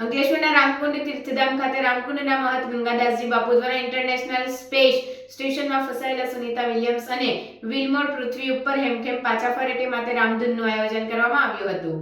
અંકલેશ્વરના રામકુંડ તીર્થધામ ખાતે રામકુંડના મહંત ગંગાદાસજી બાપુ દ્વારા ઇન્ટરનેશનલ સ્પેસ સ્ટેશનમાં ફસાયેલા સુનીતા વિલિયમ્સ અને વિલમોર પૃથ્વી ઉપર હેમખેમ પાછા ફરે તે માટે રામધૂનનું આયોજન કરવામાં આવ્યું હતું.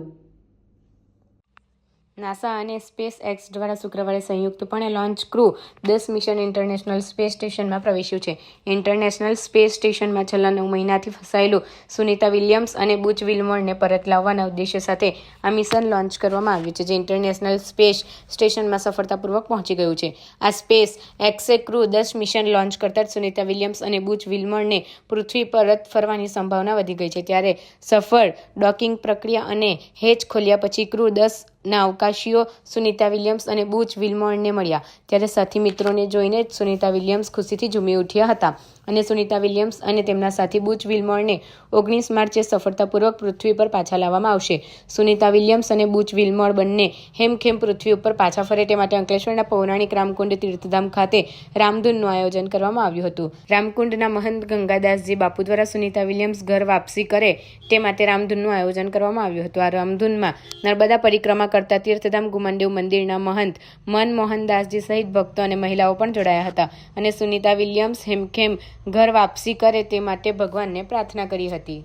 નાસા અને સ્પેસ એક્સ દ્વારા શુક્રવારે સંયુક્તપણે લોન્ચ ક્રૂ દસ મિશન ઇન્ટરનેશનલ સ્પેસ સ્ટેશનમાં પ્રવેશ્યું છે. ઇન્ટરનેશનલ સ્પેસ સ્ટેશનમાં છેલ્લા નવ મહિનાથી ફસાયેલું સુનીતા વિલિયમ્સ અને બુચ વિલમોરને પરત લાવવાના ઉદ્દેશ્ય સાથે આ મિશન લોન્ચ કરવામાં આવ્યું છે, જે ઇન્ટરનેશનલ સ્પેસ સ્ટેશનમાં સફળતાપૂર્વક પહોંચી ગયું છે. આ સ્પેસ એક્સે ક્રૂ દસ મિશન લોન્ચ કરતા જ સુનીતા વિલિયમ્સ અને બુચ વિલમોરને પૃથ્વી પરત ફરવાની સંભાવના વધી ગઈ છે. ત્યારે સફળ ડોકિંગ પ્રક્રિયા અને હેચ ખોલ્યા પછી ક્રૂ દસ ના અવકાશીઓ સુનિતા વિલિયમ્સ અને બુચ વિલમોરને મળ્યા. ત્યારે સાથી મિત્રોને જોઈને જ સુનીતા વિલિયમ્સ ખુશીથી ઝૂમી ઉઠ્યા હતા. અને સુનીતા વિલિયમ્સ અને તેમના સાથી બુચ વિલમોરને ઓગણીસ માર્ચે સફળતાપૂર્વક પૃથ્વી પર પાછા લાવવામાં આવશે. સુનીતા વિલિયમ્સ અને બુચ વિલમોર બંને હેમખેમ પૃથ્વી ઉપર પાછા ફરે તે માટે અંકલેશ્વરના પૌરાણિક રામકુંડ તીર્થધામ ખાતે રામધૂનનું આયોજન કરવામાં આવ્યું હતું. રામકુંડના મહંત ગંગાદાસજી બાપુ દ્વારા સુનીતા વિલિયમ્સ ઘર વાપસી કરે તે માટે રામધૂનનું આયોજન કરવામાં આવ્યું હતું. આ રામધૂનમાં નર્મદા પરિક્રમા કરતા તીર્થધામ ગુમનદેવ મંદિરના મહંત મન મોહનદાસજી સહિત ભક્તો અને મહિલાઓ પણ જોડાયા હતા અને સુનીતા વિલિયમ્સ હેમખેમ ઘર વાપસી કરે તે માટે ભગવાનને પ્રાર્થના કરી હતી.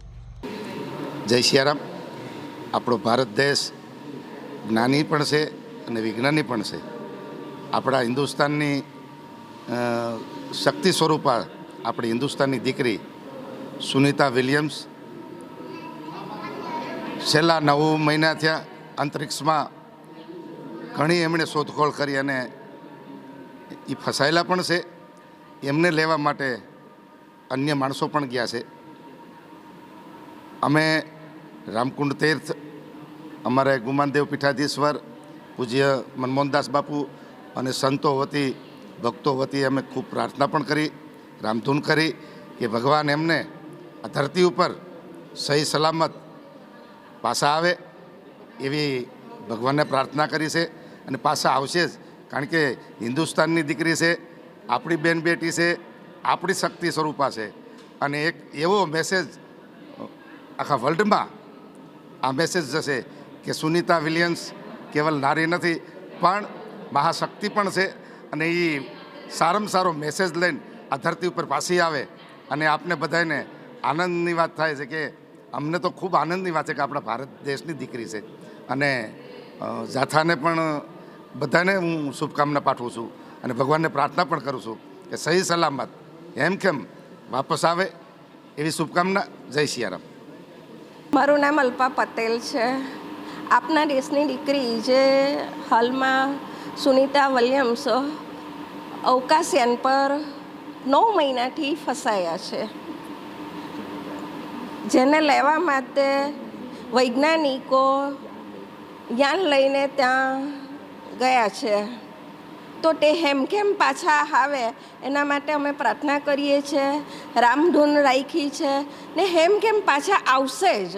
જય સિયારામ. આપણો ભારત દેશ જ્ઞાની પણ છે અને વિજ્ઞાની પણ છે. આપણા હિન્દુસ્તાનની શક્તિ સ્વરૂપા આપણી હિન્દુસ્તાનની દીકરી સુનિતા વિલિયમ્સ છેલ્લા નવ મહિના થયા અંતરિક્ષમાં ઘણી એમણે શોધખોળ કરી અને એ ફસાયેલા પણ છે. એમને લેવા માટે અન્ય માણસો પણ ગયા છે. અમે રામકુંડ તીર્થ, અમારે ગુમાનદેવ પીઠાધીશ્વર, પૂજ્ય મનમોહનદાસ બાપુ અને સંતો વતી, ભક્તો વતી અમે ખૂબ પ્રાર્થના પણ કરી, રામધૂન કરી કે ભગવાન એમને આ ધરતી ઉપર સહી સલામત પાછા આવે એવી ભગવાનને પ્રાર્થના કરી છે અને પાછા આવશે જ. કારણ કે હિન્દુસ્તાનની દીકરી છે, આપણી બેન બેટી છે આપણી શક્તિ સ્વરૂપા છે. અને એક એવો મેસેજ આખા વર્લ્ડમાં આ મેસેજ જશે કે સુનિતા વિલિયમ્સ કેવલ નારી નથી, પણ મહાશક્તિ પણ છે. અને એ સારામાં સારો મેસેજ લઈને આ ધરતી ઉપર પાછી આવે. અને આપને બધાને આનંદની વાત થાય છે કે અમને તો ખૂબ આનંદની વાત છે કે આપણા ભારત દેશની દીકરી છે. અને જાથાને પણ બધાને હું શુભકામના પાઠવું છું. અને ભગવાનને પ્રાર્થના પણ કરું છું કે સહી સલામત એમ કેમ? વાપસ આવે? એવી શુભકામના. જય સિયારામ. મારું નામ અલ્પા પટેલ છે. આપના દેશની દીકરી જે હાલમાં સુનિતા વલિયમ્સ અવકાશયાન પર નવ મહિનાથી ફસાયા છે. જેને લેવા માટે વૈજ્ઞાનિકો યાન લઈને ત્યાં ગયા છે. તો તે હેમખેમ પાછા આવે? એના માટે અમે પ્રાર્થના કરીએ છીએ. રામધૂન રાખી છે. ને હેમખેમ પાછા આવશે જ?